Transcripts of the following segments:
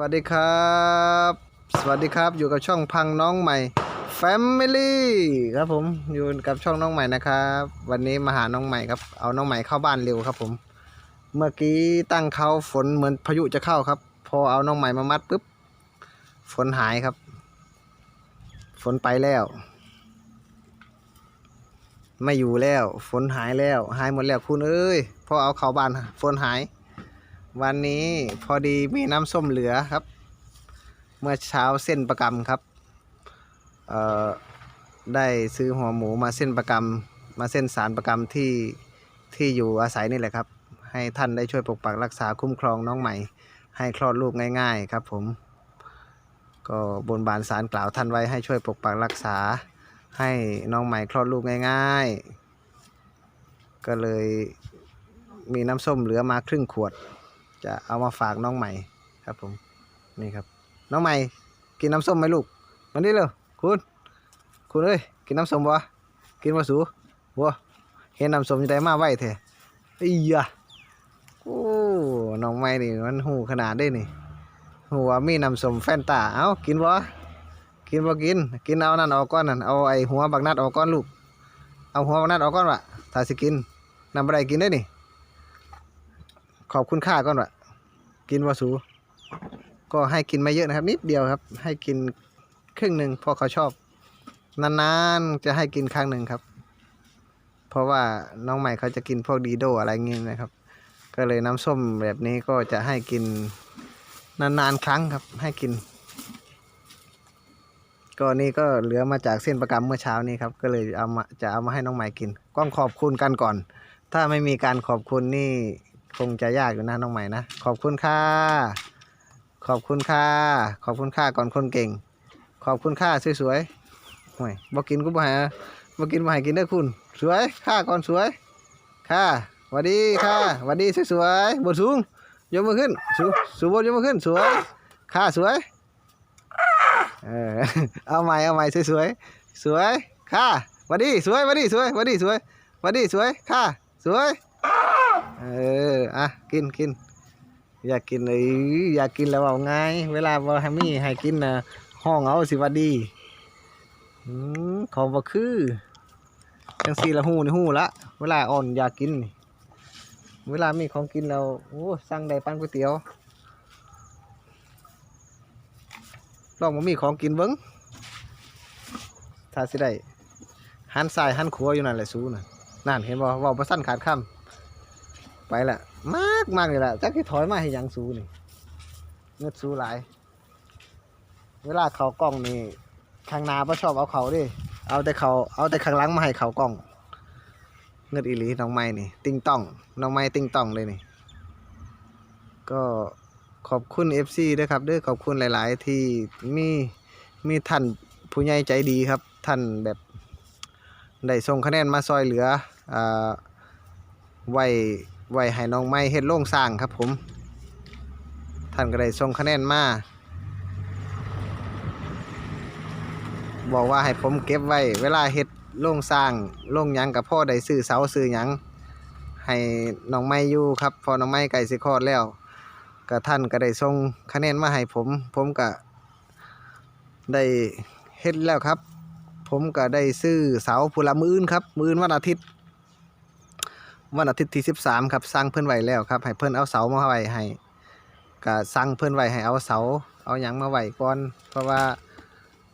วัสดีครับ สวัสดีครับ อยู่กับช่องพังน้องใหม่ Family ครับผม อยู่กับช่องน้องใหม่นะครับ วันนี้มาหาน้องใหม่ครับ เอาน้องใหม่เข้าบ้านเร็วครับผม เมื่อกี้ตั้งเขาฝนเหมือนพายุจะเข้าครับ พอเอาน้องใหม่มามัดปุ๊บ ฝนหายครับ ฝนไปแล้ว ไม่อยู่แล้ว ฝนหายแล้ว หายหมดแล้วคุณเอ้ย พอเอาเข้าบ้านฝนหาย วันนี้พอดีมีน้ำส้มเหลือครับ เมื่อเช้าเส้นประกำครับเอ่อได้ซื้อหัวหมูมาเส้นประกำมาเส้นสารประกำที่ที่อยู่อาศัยนี่แหละครับ ให้ท่านได้ช่วยปกปักรักษาคุ้มครองน้องใหม่ ให้คลอดลูกง่ายๆครับผมก็บนบานสารกล่าวท่านไว้ให้ช่วยปกปักรักษาให้น้องใหม่คลอดลูกง่ายๆ ก็เลยมีน้ำส้มเหลือมาครึ่งขวด จะเอามาฝากน้องใหม่ครับผมนี่ครับ น้องใหม่กินน้ำส้มไหมลูกมานี่เร็วคุณคุณเอ้ยกินน้ำส้มบ่กินบ่สูบ่เห็นน้ำส้มจะได้มาไว้แท้อียะโอ้น้องใหม่นี่มันหูขนาดได้นี่หูว่ามีน้ำส้มแฟนตาเอ้ากินบ่กินบ่กิน กินเอานั่นออกก่อนนั่นเอาไอ้หัวบักนัดออกก่อนลูกเอาหัวบักนัดออกก่อนวะถ้าสิกินนำบ่ได้กินได้นี่ ขอบคุณค่าก่อนวะกินวาสูก็ให้กินไม่เยอะนะครับ นิดเดียวครับ ให้กินครึ่งหนึ่งเพราะเขาชอบ นานๆจะให้กินครั้งหนึ่งครับ เพราะว่าน้องใหม่เขาจะกินพวกดีโดอะไรเงี้ยนะครับ ก็เลยน้ำส้มแบบนี้ก็จะให้กินนานๆครั้งครับ ให้กิน ก็นี่ก็เหลือมาจากเส้นประกำเมื่อเช้านี้ครับ ก็เลยเอามาจะเอามาให้น้องใหม่กินก้องขอบคุณกันก่อน ถ้าไม่มีการขอบคุณนี่ คงจะยากอยู่นะน้องใหม่นะ ขอบคุณค่ะ ขอบคุณค่ะ ขอบคุณค่ะก่อนคนเก่ง ขอบคุณค่ะสวยๆห่วยบ่กินกูบ่ให้อะบ่กินบ่ให้กินเด้คุณ สวยค่าก่อนสวย ค่ะวัสดีค่ะวัสดีสวยๆบนสูงยกมือขึ้น สูสูบนยกมือขึ้น สวย ค่ะสวย เออ เอาใหม่เอาใหม่สวยๆ สวย ค่ะวัสดีสวยวัสดีสวยวัสดีสวยวัสดีสวย ค่ะ สวย เออ อะ กินกิน อยากกินเลยอยากกินแล้วเอาไงเวลาบอให้มีให้กินนะห้องเอาสิว่าดีอของบ่คือจังสีละหูนี่หูละ เวลาอ่อนอยากกิน เวลามีของกินแล้วโอ้สั่งได้ปันก๋วยเตี๋ยวลองมามีของกินเบิ้งถ้าสิได้หันซ้ายหันขวาอยู่นั่นแหละสู้น่ะนั่นเห็นบ่ว่าประสั้นขาดคำ ไปละมากมากเลยละจักที่ถอยมาให้ยังสูนี่เงือดสูหลาย เวลาเขากล้องนี่ข้างหน้าบ่ชอบเอาเขาดิเอาแต่เขาเอาแต่ข้างหลังมาให้เขากล้องเงือดอีหลีน้องไม้นี่ ติงต้องน้องไม้ติงต้องเลยนี่ ก็ขอบคุณ FC ด้วยครับด้วยขอบคุณหลาย ๆ ที่มีมีท่านผู้ใหญ่ใจดีครับ ท่านแบบได้ส่งคะแนนมาซอยเหลืออ่าไว้ ไว้ให้น้องไม้เฮ็ดโล่งสร้างครับผม ท่านก็ได้ส่งคะแนนมา บอกว่าให้ผมเก็บไว้ เวลาเฮ็ดโล่งสร้างโล่งยังกับพ่อได้ซื้อเสาซื้อยังให้น้องไม้อยู่ครับ พอน้องไม้ไก่สิคลอดแล้วก็ท่านก็ได้ส่งคะแนนมาให้ผม ผมก็ได้เฮ็ดแล้วครับ ผมก็ได้ซื้อเสาพุละมืออื่นครับมืออื่นวันอาทิตย์ วันอาทิตย์ที่13ครับสั่งเพิ่อนไว้แล้วครับให้เพิ่อนเอาเสามาไว้ให้ก็สั่งเพิ่อนไว้ให้เอาเสา เอาหยังมาไว้ก่อน เพราะว่า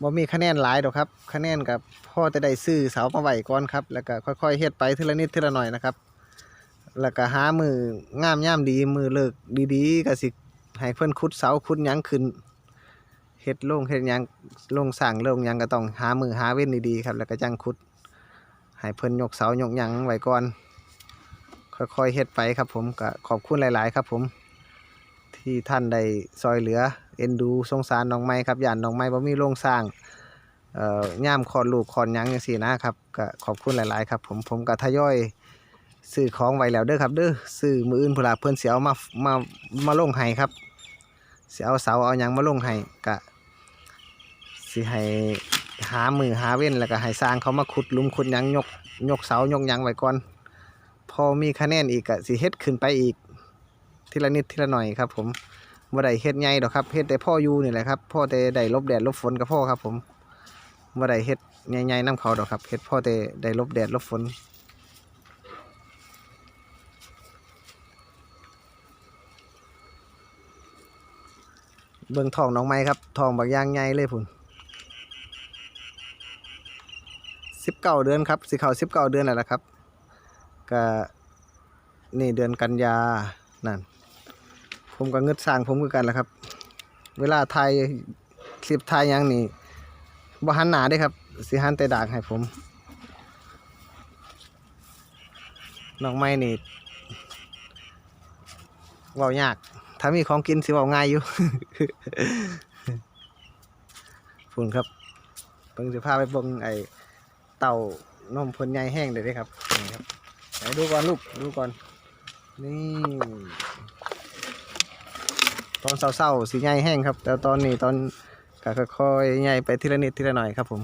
บ่มีคะแนนหลายดอกครับคะแนนกับพ่อจะได้ซื้อเสามาไว้ก่อนครับ แล้วก็ค่อยๆเฮ็ดไปทีละนิดทีละหน่อยนะครับ แล้วก็หามืองามย่ามดีมือเลิกดีๆก็สิให้เพิ่อนขุดเสาขุดหยังขึ้นเฮ็ดโล่งเฮ็ดหยังโล่งสร้างโล่งหยังก็ต้องหามือหาเว้นดีๆครับ แล้วก็จังขุดให้เพิ่นยกเสายกหยังไว้ก่อน ค่อยๆเฮ็ดไปครับผมก็ขอบคุณหลาย ๆ ครับผมที่ท่านได้ซอยเหลือเอ็นดูสงสารน้องไม้ครับย่านน้องไม้บ่มีโรงสร้างเอ่อย่ามคอดลูกคอดหยังจังซี่นะครับก็ขอบคุณหลาย ๆ ครับ ผมผมก็ทยอยซื้อของไว้แล้วเด้อครับเด้อซื้อมืออื่นพุ่นล่ะเพิ่นเสิเอามามามาลงให้ครับเสิเอาเสาเอาหยังมาลงให้ก็สิให้หามือหาเว้นแล้วก็ให้สร้างเขามาขุดลุมขุดยังยกยกเสายกยังไว้ก่อน พอมีคะแนนอีกอะสิเฮ็ดขึ้นไปอีก ทีละนิดทีละหน่อยครับ ผมบ่ได้เฮ็ดใหญ่ดอกครับเฮ็ดแต่พ่ออยู่นี่แหละครับพ่อแต่ได้ลบแดดลบฝนกับพ่อครับ ผมบ่ได้เฮ็ดใหญ่ๆนํเขาดอกครับเฮ็ดพ่อแต่ได้ลบแดดลบฝนเบิ่งทองน้องไม้ครับทองบักอย่างใหญ่เลยพุ่นสิบเก้าเดือนครับสิเข้าสิบเก้าเดือนแล้วละครับ ก็นี่เดือนกันยานั่นผมก็เงึดสร้างผมคือกันแหละครับ เวลาไทยคลิปไทยยังนี่บหันหนาเด้ครับสิหันแต่ดากให้ผมน้องไม้นี่เว้ายาก ถ้ามีของกินสิเว้าง่ายอยู่ฝุ่นครับเบิ่งสิพาไปเบิ่งไอเต่านมพิ่นใหญ่แห้งเด้อเด้ครับนี่ครับ ไหนดูก่อนลูกดูก่อน นี่ตอนเศร้าๆสีใหญ่แห้งครับ แต่ตอนนี้ตอนก็ค่อยๆใหญ่ไปทีละนิดทีละหน่อยครับผม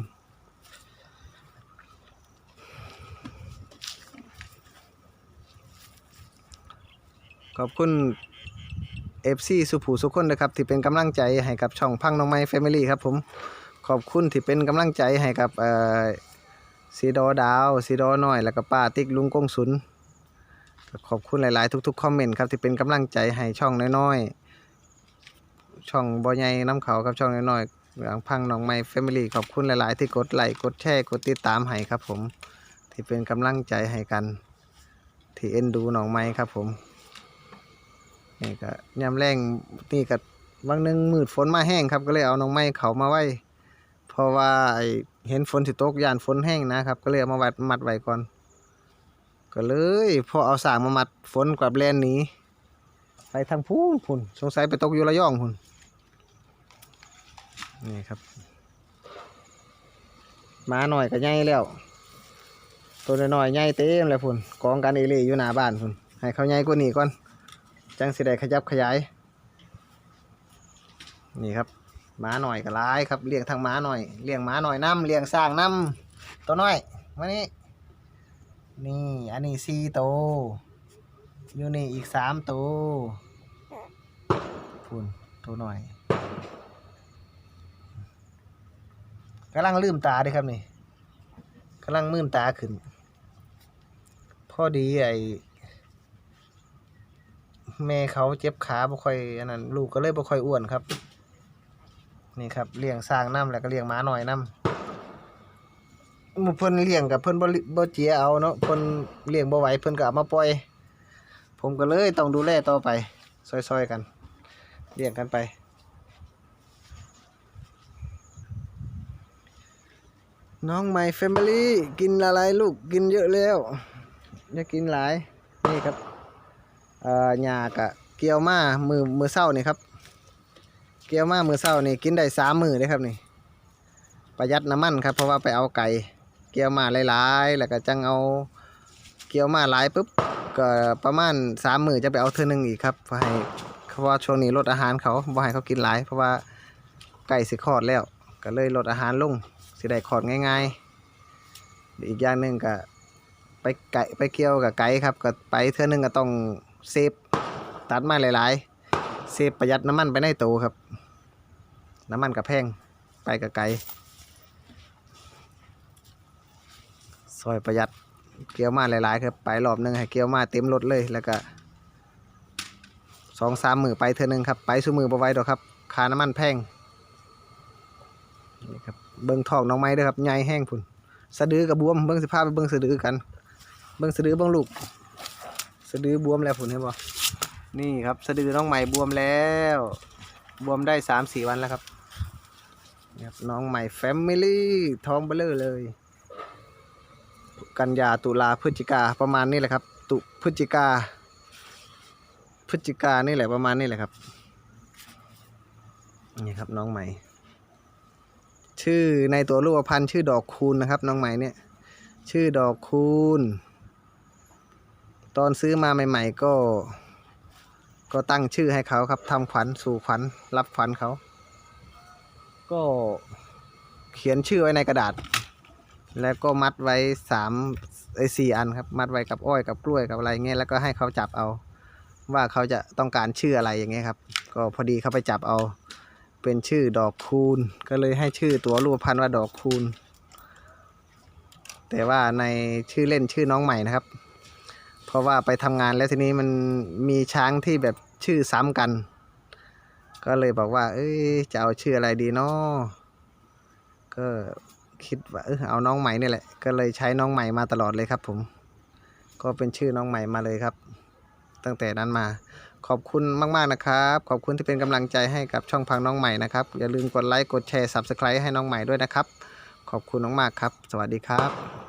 ขอบคุณ FC สุภูสุขคนนะครับที่เป็นกำลังใจให้กับช่องพังน้องไม้แฟมิลี่ครับผมขอบคุณที่เป็นกำลังใจให้กับเซีดอดาวซีดอน้อยแล้วก็ป้าติ๊กลุงกงสุนขอบคุณหลาย ๆ ทุก ๆ คอมเมนต์ครับที่เป็นกำลังใจให้ช่องน้อยๆ ช่องบอใหญ่น้ำเขาครับช่องน้อยๆอย่างพังน้องไม้แฟมิลี่ขอบคุณหลาย ๆ ที่กดไลค์กดแชร์กดติดตามให้ครับผมที่เป็นกำลังใจให้กัน ที่เอ็นดูน้องไม้ครับผมนี่ก็ยามแรงนี่ก็บางนึงมืดฝนมาแห้งครับก็เลยเอาน้องไม้เขามาไว้ เพราะว่าไอเห็นฝนสิตกยานฝนแห้งนะครับ ก็เลยเอามาวัดมัดไว้ก่อน ก็เลยพอเอาสางมามัดฝนกับแลนหนีไปทางพูนพุ่นสงสัยไปตกอยู่ระยองพุ่นนี่ครับมาหน่อยก็ใหญ่แล้ว ตัวน้อยๆใหญ่เต็มเลยพุ่นกองกันเอเล่อยู่หน้าบ้านพุ่นให้เขาใหญ่กว่านี้ก่อนจังสิได้ขยับขยาย นี่ครับ ม้าหน่อยก็ร้ายครับเลี้ยงทางหมาหน่อยเลี้ยงหมาหน่อยน้ำเลี้ยงสร้างน้ำตัวน้อยมานี่นี่อันนี้สี่ตัวอยู่นี่อีกสามตัวพุ่นตัวหน่อยกำลังลืมตาด้วยครับนี่กำลังมื่นตาขึ้นพอดีไอแม่เขาเจ็บขาบ่ค่อยอันนั้นลูกก็เลยบ่ค่อยอ้วนครับ นี่ครับเลี้ยงสร้างน้ำแล้วก็เลี้ยงหมาหน่อยน้ำเพิ่นเลี้ยงกับเพิ่นบ่ลิบ่เจียเอาเนาะเพิ่นเลี้ยงบ่ไหวเพิ่นก็เอามาปล่อย ผมก็เลยต้องดูแลต่อไปซอยๆกันเลี้ยงกันไปน้องใหม่แฟมิลี่กินอะไรลูกกินเยอะแล้วอย่ากินหลายนี่ครับเอ่อหญ้ากะเกี่ยวมามือมือเศร้านี่ครับ เกี่ยวมามือเศร้านี่กินได้สามมือเลยครับนี่ ประหยัดน้ำมันครับ เพราะว่าไปเอาไก่เกี่ยวมาหลายๆ แล้วก็จังเอาเกี่ยวมาหลายปุ๊บก็ประมาณสามมือจะไปเอาเทื่อหนึ่งอีกครับเพราะให้เพราะว่าช่วงนี้ลดอาหารเขาบ่ให้เขากินหลาย เพราะว่าไก่สิคลอดแล้ว ก็เลยลดอาหารลงสิได้คลอดง่ายๆอีกอย่างหนึ่งก็ไปไก่ไปเกี่ยวกับไก่ครับก็ไปเทื่อนึงก็ต้องเซฟตัดมาหลายๆเซฟประหยัดน้ำมันไปในโตวครับ น้ำมันกับแพงไปกับไก่ซอยประหยัดเกี่ยวมาหลายๆครับไปรอบหนึงให้เกี่ยวมาเต็มรถเลยแล้วก็สองสามมือไปเทื่อนึงครับ ไปสู้มือบ่ไว้ดอกครับคาน้ำมันแพงนี่ครับเบิ้งทองน้องไม้ด้วยครับใหญ่แห้งพุ่นสะดือกับบวมเบิ้งสิพาไปเบิ้งสะดือกัน เบิ้งสะดือเบิ้งลูกสะดือบวมแล้วผุนเห็นบ่นี่ครับสะดือน้องใหม่บวมแล้ว บวมได้สามสี่วันแล้วครับ ครับน้องใหม่แฟมิลี่ท้องเบลอเลย กันยาตุลาพฤศจิกาประมาณนี้แหละครับ ตุพฤศจิกาพฤศจิกานี่แหละประมาณนี้แหละครับนี่ครับน้องใหม่ ชื่อในตัวรูปพันธ์ชื่อดอกคูณนะครับ น้องใหม่เนี่ย ชื่อดอกคูณ ตอนซื้อมาใหม่ ๆ ก็ ก็ตั้งชื่อให้เขาครับทำขวัญสู่ขวัญรับขวัญเขา ก็เขียนชื่อไว้ในกระดาษ แล้วก็มัดไว้สามไอ้สี่อันครับมัดไว้กับอ้อยกับกล้วยกับอะไรเงี้ยแล้วก็ให้เขาจับเอาว่าเขาจะต้องการชื่ออะไรอย่างเงี้ยครับ ก็พอดีเขาไปจับเอา เป็นชื่อดอกคูณ ก็เลยให้ชื่อตัวรูปพันธุ์ว่าดอกคูณ แต่ว่าในชื่อเล่นชื่อน้องใหม่นะครับ เพราะว่าไปทำงานแล้วทีนี้มันมีช้างที่แบบชื่อซ้ำกัน ก็เลยบอกว่า เอ้ยจะเอาชื่ออะไรดีเนาะก็คิดว่าเออเอาน้องใหม่นี่แหละ ก็เลยใช้น้องใหม่มาตลอดเลยครับ ผม ก็เป็นชื่อน้องใหม่มาเลยครับ ตั้งแต่นั้นมา ขอบคุณมากๆนะครับ ขอบคุณที่เป็นกำลังใจให้กับช่องพังน้องใหม่นะครับ อย่าลืมกดไลค์กดแชร์ Subscribe ให้น้องใหม่ด้วยนะครับ ขอบคุณมากๆครับ สวัสดีครับ